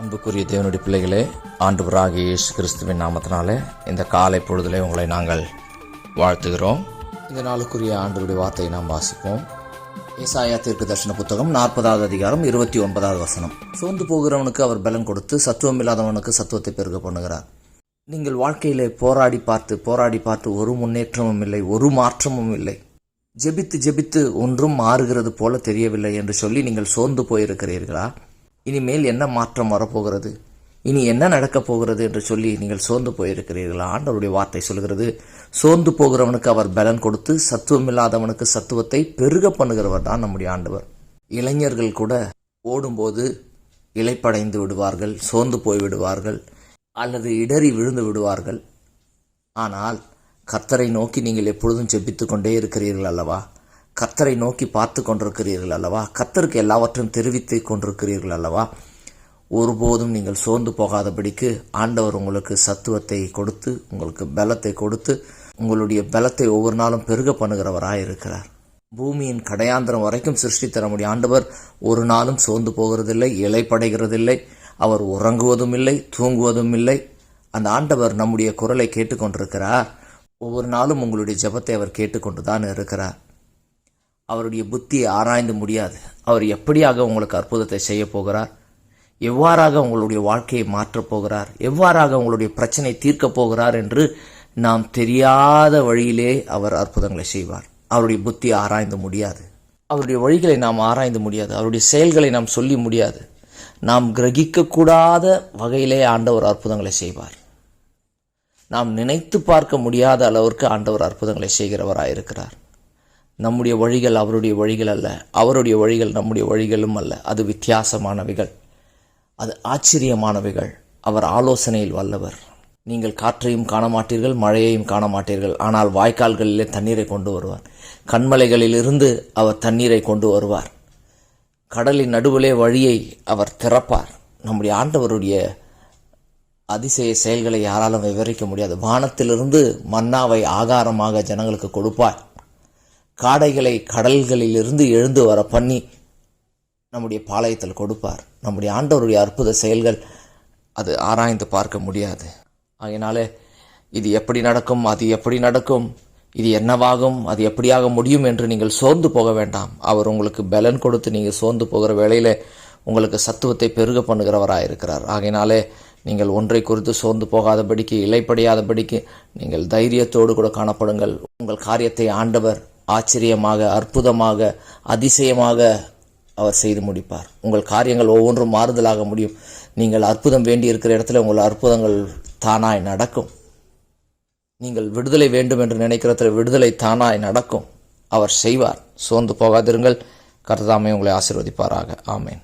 அன்புக்குரிய தேவனுடைய பிள்ளைகளே ஆண்டவராக இயேசு கிறிஸ்துவின் நாமத்தினாலே இந்த காலை பொழுதிலே உங்களை நாங்கள் வாழ்த்துகிறோம். இந்த நாளுக்குரிய ஆண்டவருடைய வார்த்தையை நாம் வாசிப்போம். ஏசாயா தீர்க்க தரிசன புத்தகம் நாற்பதாவது அதிகாரம் இருபத்தி ஒன்பதாவது வசனம். சோர்ந்து போகிறவனுக்கு அவர் பலன் கொடுத்து சத்துவம் இல்லாதவனுக்கு சத்துவத்தை பெருக பண்ணுகிறார். நீங்கள் வாழ்க்கையிலே போராடி பார்த்து போராடி பார்த்து ஒரு முன்னேற்றமும் இல்லை ஒரு மாற்றமும் இல்லை. ஜெபித்து ஜெபித்து ஒன்றும் மாறுகிறது போல தெரியவில்லை என்று சொல்லி நீங்கள் சோர்ந்து போயிருக்கிறீர்களா? இனிமேல் என்ன மாற்றம் வரப்போகிறது? இனி என்ன நடக்கப் போகிறது என்று சொல்லி நீங்கள் சோர்ந்து போயிருக்கிறீர்களா? ஆண்டவருடைய வார்த்தை சொல்கிறது சோர்ந்து போகிறவனுக்கு அவர் பலன் கொடுத்து சத்துவம் இல்லாதவனுக்கு சத்துவத்தை பெருக பண்ணுகிறவர் தான் நம்முடைய ஆண்டவர். இளைஞர்கள் கூட ஓடும்போது இலைப்படைந்து விடுவார்கள் சோர்ந்து போய் விடுவார்கள் அல்லது இடறி விழுந்து விடுவார்கள். ஆனால் கத்தரை நோக்கி நீங்கள் எப்பொழுதும் செபித்து கொண்டே இருக்கிறீர்கள் அல்லவா? கத்தரை நோக்கி பார்த்து கொண்டிருக்கிறீர்கள் அல்லவா? கத்தருக்கு எல்லாவற்றையும் தெரிவித்து கொண்டிருக்கிறீர்கள் அல்லவா? ஒருபோதும் நீங்கள் சோர்ந்து போகாதபடிக்கு ஆண்டவர் உங்களுக்கு சத்துவத்தை கொடுத்து உங்களுக்கு பலத்தை கொடுத்து உங்களுடைய பலத்தை ஒவ்வொரு நாளும் பெருக பண்ணுகிறவராக இருக்கிறார். பூமியின் கடையாந்திரம் வரைக்கும் சிருஷ்டித்த முடியும் ஆண்டவர் ஒரு நாளும் சோர்ந்து போகிறதில்லை இலைப்படைகிறதில்லை அவர் உறங்குவதும் இல்லை தூங்குவதும் இல்லை அந்த ஆண்டவர் நம்முடைய குரலை கேட்டுக்கொண்டிருக்கிறார். ஒவ்வொரு நாளும் உங்களுடைய ஜெபத்தை அவர் கேட்டுக்கொண்டுதான் இருக்கிறார். அவருடைய புத்தியை ஆராய்ந்து முடியாது. அவர் எப்படியாக உங்களுக்கு அற்புதத்தை செய்ய போகிறார்? எவ்வாறாக உங்களுடைய வாழ்க்கையை மாற்றப் போகிறார்? எவ்வாறாக உங்களுடைய பிரச்சனை தீர்க்கப் போகிறார் என்று நாம் தெரியாத வழியிலே அவர் அற்புதங்களை செய்வார். அவருடைய புத்தி ஆராய்ந்து முடியாது. அவருடைய வழிகளை நாம் ஆராய்ந்து முடியாது. அவருடைய செயல்களை நாம் சொல்லி முடியாது. நாம் கிரகிக்கக்கூடாத வகையிலே ஆண்டவர் அற்புதங்களை செய்வார். நாம் நினைத்து பார்க்க முடியாத அளவிற்கு ஆண்டவர் அற்புதங்களை செய்கிறவராக இருக்கிறார் நம்முடைய வழிகள் அவருடைய வழிகள் அல்ல. அவருடைய வழிகள் நம்முடைய வழிகளும் அல்ல. அது வித்தியாசமானவைகள். அது ஆச்சரியமானவைகள். அவர் ஆலோசனையில் வல்லவர். நீங்கள் காற்றையும் காண மாட்டீர்கள் மழையையும் காண மாட்டீர்கள் ஆனால் வாய்க்கால்களிலே தண்ணீரை கொண்டு வருவார். கண்மலைகளிலிருந்து அவர் தண்ணீரை கொண்டு வருவார். கடலின் நடுவிலே வழியை அவர் திறப்பார். நம்முடைய ஆண்டவருடைய அதிசய செயல்களை யாராலும் விவரிக்க முடியாது. வானத்திலிருந்து மன்னாவை ஆகாரமாக ஜனங்களுக்கு கொடுப்பார். காடைகளை கடல்களிலிருந்து எழுந்து வர பண்ணி நம்முடைய பாளையத்தில் கொடுப்பார். நம்முடைய ஆண்டவருடைய அற்புத செயல்கள் அது ஆராய்ந்து பார்க்க முடியாது. அதனால் இது எப்படி நடக்கும் அது எப்படி நடக்கும் இது என்னவாகும் அது எப்படியாக முடியும் என்று நீங்கள் சோர்ந்து போக வேண்டாம். அவர் உங்களுக்கு பலன் கொடுத்து நீங்கள் சோர்ந்து போகிற வேளையில் உங்களுக்கு சத்துவத்தை பெருக பண்ணுகிறவராக இருக்கிறார் ஆகையினாலே நீங்கள் ஒன்றை குறித்து சோர்ந்து போகாதபடிக்கு இலைப்படையாதபடிக்கு நீங்கள் தைரியத்தோடு கூட காணப்படுங்கள். உங்கள் காரியத்தை ஆண்டவர் ஆச்சரியமாக அற்புதமாக அதிசயமாக அவர் செய்து முடிப்பார். உங்கள் காரியங்கள் ஒவ்வொன்றும் மாறுதலாக முடியும். நீங்கள் அற்புதம் வேண்டி இருக்கிற இடத்துல உங்கள் அற்புதங்கள் தானாய் நடக்கும். நீங்கள் விடுதலை வேண்டும் என்று நினைக்கிறதுல விடுதலை தானாய் நடக்கும். அவர் செய்வார். சோர்ந்து போகாதிருங்கள். கர்த்தாமே உங்களை ஆசிர்வதிப்பாராக. ஆமேன்.